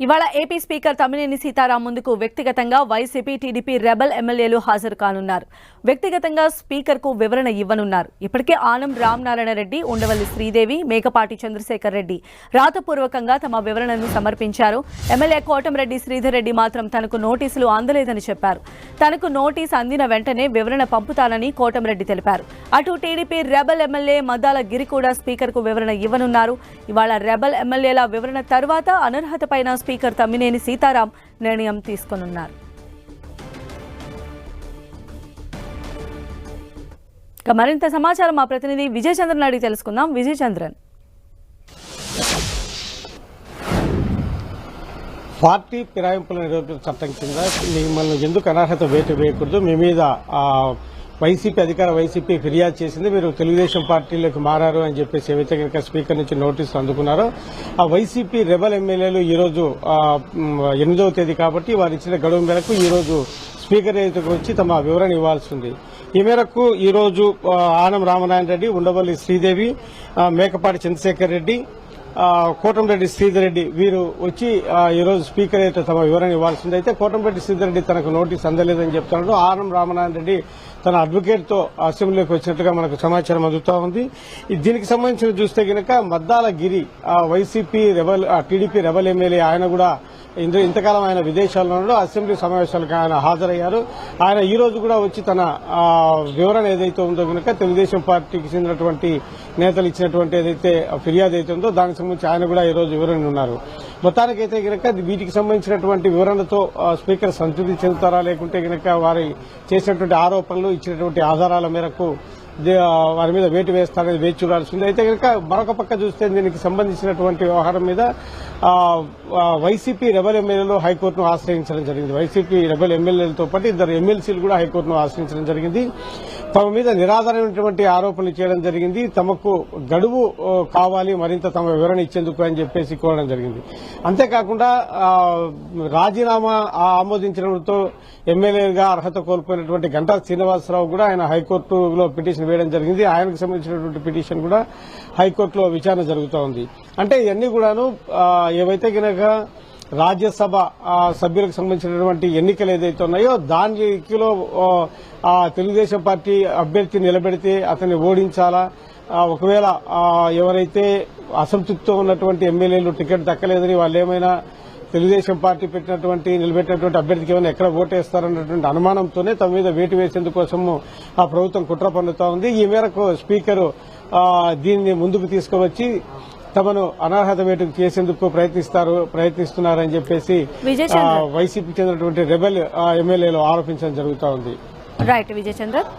ఇవాళ AP speaker Tammineni Sitaram ముందుకు వ్యక్తిగతంగా వైసీపీ టీడీపీ రెబల్ ఎమ్మెల్యేలు హాజరు కానున్నారు. వ్యక్తిగతంగా స్పీకర్కు వివరణ ఇవ్వనున్నారు. ఇప్పటికే ఆనం రామనారాయణ రెడ్డి ఉండవల్లి శ్రీదేవి మేకపాటి చంద్రశేఖర్ రెడ్డి రాతపూర్వకంగా తమ వివరణను సమర్పించారు. ఎమ్మెల్యే కోటంరెడ్డి శ్రీధర్ రెడ్డి మాత్రం తనకు నోటీసులు అందలేదని చెప్పారు. తనకు నోటీస్ అందిన వెంటనే వివరణ పంపుతానని కోటంరెడ్డి తెలిపారు. అటు TDP rebel MLA Maddala Giri కూడా స్పీకర్కు వివరణ ఇవ్వనున్నారు. ఇవాళ రెబల్ ఎమ్మెల్యేల వివరణ తర్వాత అనర్హత పైన స్పీకర్ తమ్మినేని సీతారాం నిర్ణయం తీసుకునున్నారు. ఇక మరింత సమాచారం మా ప్రతినిధి విజయచంద్రన్ అడిగి తెలుసుకుందాం. విజయచంద్రన్. పార్టీ ఫిరాయింపుల నిరోధక చట్టం కింద మిమ్మల్ని ఎందుకు అనర్హత వేటు వేయకూడదు? మీ మీద వైసీపీ అధికార వైసీపీ ఫిర్యాదు చేసింది. మీరు తెలుగుదేశం పార్టీలోకి మారారు అని చెప్పేసి ఏవైతే కనుక స్పీకర్ నుంచి నోటీసులు అందుకున్నారో ఆ వైసీపీ రెబల్ ఎమ్మెల్యేలు ఈరోజు ఎనిమిదవ తేదీ కాబట్టి వారు ఇచ్చిన గడువు మేరకు ఈరోజు స్పీకర్ ఎదుటకు వచ్చి తమ వివరణ ఇవ్వాల్సి ఉంది ఈ మేరకు ఈరోజు ఆనం రామనారాయణ రెడ్డి ఉండవల్లి శ్రీదేవి మేకపాటి చంద్రశేఖర్ రెడ్డి కోటంరెడ్డి శ్రీధరెడ్డి వీరు వచ్చి ఈరోజు ఈ రోజు స్పీకర్ అయితే తమ వివరణ ఇవ్వాల్సింది. అయితే కోటంరెడ్డి శ్రీధరెడ్డి తనకు నోటీస్ అందలేదని చెప్తున్నాడు. ఆర్ఎం రామనారాయణ రెడ్డి తన అడ్వకేట్తో అసెంబ్లీకి వచ్చినట్టుగా మనకు సమాచారం అందుతా ఉంది. దీనికి సంబంధించిన చూస్తే గనక Maddala Giri YCP rebel TDP rebel MLA ఆయన కూడా ఇందులో ఇంతకాలం ఆయన విదేశాల్లో ఉన్నాడు. అసెంబ్లీ సమావేశాలకు ఆయన హాజరయ్యారు. ఆయన ఈ రోజు కూడా వచ్చి తన వివరణ ఏదైతే ఉందో కనుక తెలుగుదేశం పార్టీకి చెందినటువంటి నేతలు ఇచ్చినటువంటి ఏదైతే ఫిర్యాదు అయితే ఉందో దానికి సంబంధించి ఆయన కూడా ఈ రోజు వివరణ ఉన్నారు. మొత్తానికైతే గనక వీటికి సంబంధించినటువంటి వివరణతో స్పీకర్ సంతృప్తి చెందుతారా? లేకుంటే గనక వారి చేసినటువంటి ఆరోపణలు ఇచ్చినటువంటి ఆధారాల మేరకు వారి మీద వేటు వేస్తారనేది వేచి చూడాల్సింది అయితే కనుక మరొక పక్క చూస్తే దీనికి సంబంధించినటువంటి వ్యవహారం మీద వైసీపీ రెబల్ ఎమ్మెల్యేలు హైకోర్టును ఆశ్రయించడం జరిగింది. వైసీపీ రెబల్ ఎమ్మెల్యేలతో పాటు ఇద్దరు ఎమ్మెల్సీలు కూడా హైకోర్టును ఆశ్రయించడం జరిగింది. తమ మీద నిరాధారమైనటువంటి ఆరోపణలు చేయడం జరిగింది. తమకు గడువు కావాలి మరింత తమ వివరణ ఇచ్చేందుకు అని చెప్పేసి కోరడం జరిగింది. అంతేకాకుండా రాజీనామా ఆమోదించడంతో ఎమ్మెల్యేగా అర్హత కోల్పోయినటువంటి గంటా శ్రీనివాసరావు కూడా ఆయన హైకోర్టులో పిటిషన్ వేయడం జరిగింది. ఆయనకు సంబంధించినటువంటి పిటిషన్ కూడా హైకోర్టులో విచారణ జరుగుతూ ఉంది అంటే ఇవన్నీ కూడాను ఏవైతే కనుక రాజ్యసభ సభ్యులకు సంబంధించినటువంటి ఎన్నికలు ఏదైతే ఉన్నాయో దానిలో తెలుగుదేశం పార్టీ అభ్యర్థి నిలబెడితే అతన్ని ఓడించాలా? ఒకవేళ ఎవరైతే అసంతృప్తితో ఉన్నటువంటి ఎమ్మెల్యేలు టికెట్ దక్కలేదని వాళ్ళు ఏమైనా తెలుగుదేశం పార్టీ పెట్టినటువంటి నిలబెట్టినటువంటి అభ్యర్థికి ఏమైనా ఎక్కడ ఓటేస్తారన్నటువంటి అనుమానంతోనే తమ మీద వేటు వేసేందుకోసము ఆ ప్రభుత్వం కుట్ర పన్నుతా ఉంది. ఈ మేరకు స్పీకర్ దీన్ని ముందుకు తీసుకువచ్చి తమను అనర్హత వేటుకు చేసేందుకు ప్రయత్నిస్తారు ప్రయత్నిస్తున్నారని చెప్పేసి వైసీపీకి చెందినటువంటి రెబెల్ ఎమ్మెల్యేలు ఆరోపించడం జరుగుతూ ఉంది. రైట్ విజయ్ చంద్రన్